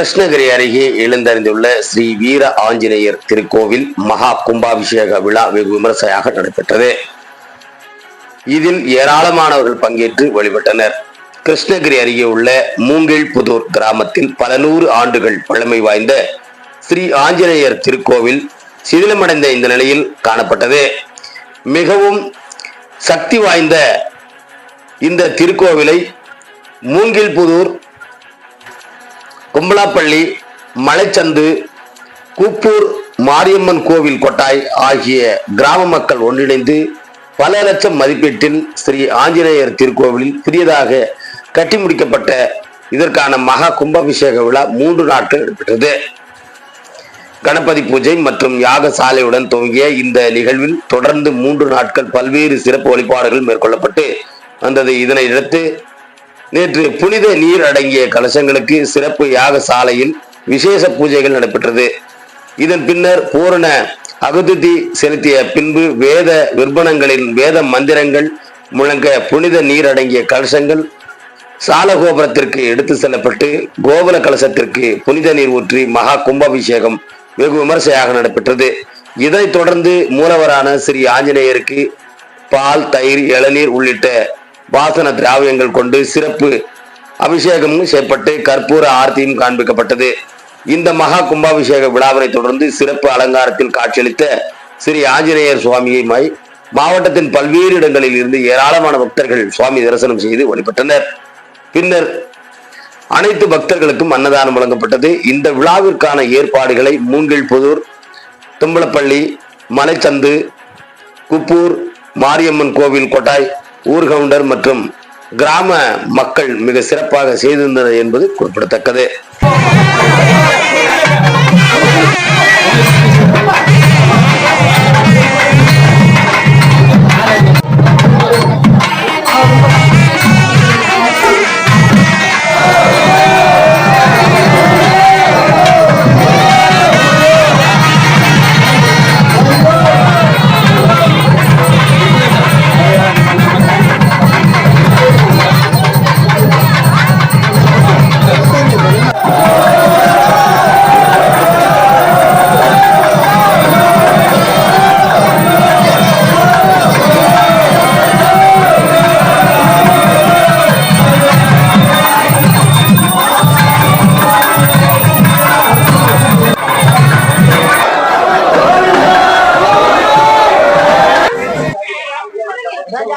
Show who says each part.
Speaker 1: கிருஷ்ணகிரி அருகே எழுந்தறிந்துள்ள ஸ்ரீ வீர ஆஞ்சநேயர் திருக்கோவில் மகா கும்பாபிஷேக விழா வெகு விமர்சையாக நடைபெற்றது. இதில் ஏராளமானவர்கள் பங்கேற்று வழிபட்டனர். கிருஷ்ணகிரி அருகே உள்ள மூங்கில்புதூர் கிராமத்தில் பல நூறு ஆண்டுகள் பழமை வாய்ந்த ஸ்ரீ ஆஞ்சநேயர் திருக்கோவில் சிதிலமடைந்த இந்த நிலையில் காணப்பட்டது. மிகவும் சக்தி வாய்ந்த இந்த திருக்கோவிலை மூங்கில்புதூர் கும்பலாப்பள்ளி மலைச்சந்து கூப்பூர் மாரியம்மன் கோவில் கொட்டாய் ஆகிய கிராம மக்கள் ஒன்றிணைந்து பல லட்சம் மதிப்பீட்டில் ஸ்ரீ ஆஞ்சநேயர் திருக்கோவிலில் புதியதாக கட்டி முடிக்கப்பட்ட இதற்கான மகா கும்பாபிஷேக விழா மூன்று நாட்கள் நடைபெற்றது. கணபதி பூஜை மற்றும் யாக சாலையுடன் துவங்கிய இந்த நிகழ்வில் தொடர்ந்து மூன்று நாட்கள் பல்வேறு சிறப்பு வழிபாடுகள் மேற்கொள்ளப்பட்டு வந்தது. இதனையடுத்து நேற்று புனித நீர் அடங்கிய கலசங்களுக்கு சிறப்பு யாக சாலையில் விசேஷ பூஜைகள் நடைபெற்றது. இதன் பின்னர் பூரண அகுதி செலுத்திய பின்பு வேத விற்பனங்களின் வேத மந்திரங்கள் முழங்க புனித நீர் அடங்கிய கலசங்கள் சாலகோபுரத்திற்கு எடுத்து செல்லப்பட்டு கோபுர கலசத்திற்கு புனித நீர் ஊற்றி மகா கும்பாபிஷேகம் வெகு விமர்சையாக நடைபெற்றது. இதைத் தொடர்ந்து மூலவரான ஸ்ரீ ஆஞ்சநேயருக்கு பால் தயிர் இளநீர் உள்ளிட்ட வாசன திராவியங்கள் கொண்டு சிறப்பு அபிஷேகமும் செய்யப்பட்டு கற்பூர ஆர்த்தியும் காண்பிக்கப்பட்டது. இந்த மகா கும்பாபிஷேக விழாவினை தொடர்ந்து சிறப்பு அலங்காரத்தில் காட்சியளித்த ஸ்ரீ ஆஞ்சநேயர் சுவாமியை மாவட்டத்தின் பல்வேறு இடங்களில் இருந்து ஏராளமான பக்தர்கள் சுவாமி தரிசனம் செய்து வழிபட்டனர். பின்னர் அனைத்து பக்தர்களுக்கும் அன்னதானம் வழங்கப்பட்டது. இந்த விழாவிற்கான ஏற்பாடுகளை மூங்கில் புதூர் தும்பலப்பள்ளி மலைச்சந்து குப்பூர் மாரியம்மன் கோவில் கொட்டாய் ஊர்கவுண்டர் மற்றும் கிராம மக்கள் மிக சிறப்பாக செய்திருந்தனர் என்பது குறிப்பிடத்தக்கது. என்ன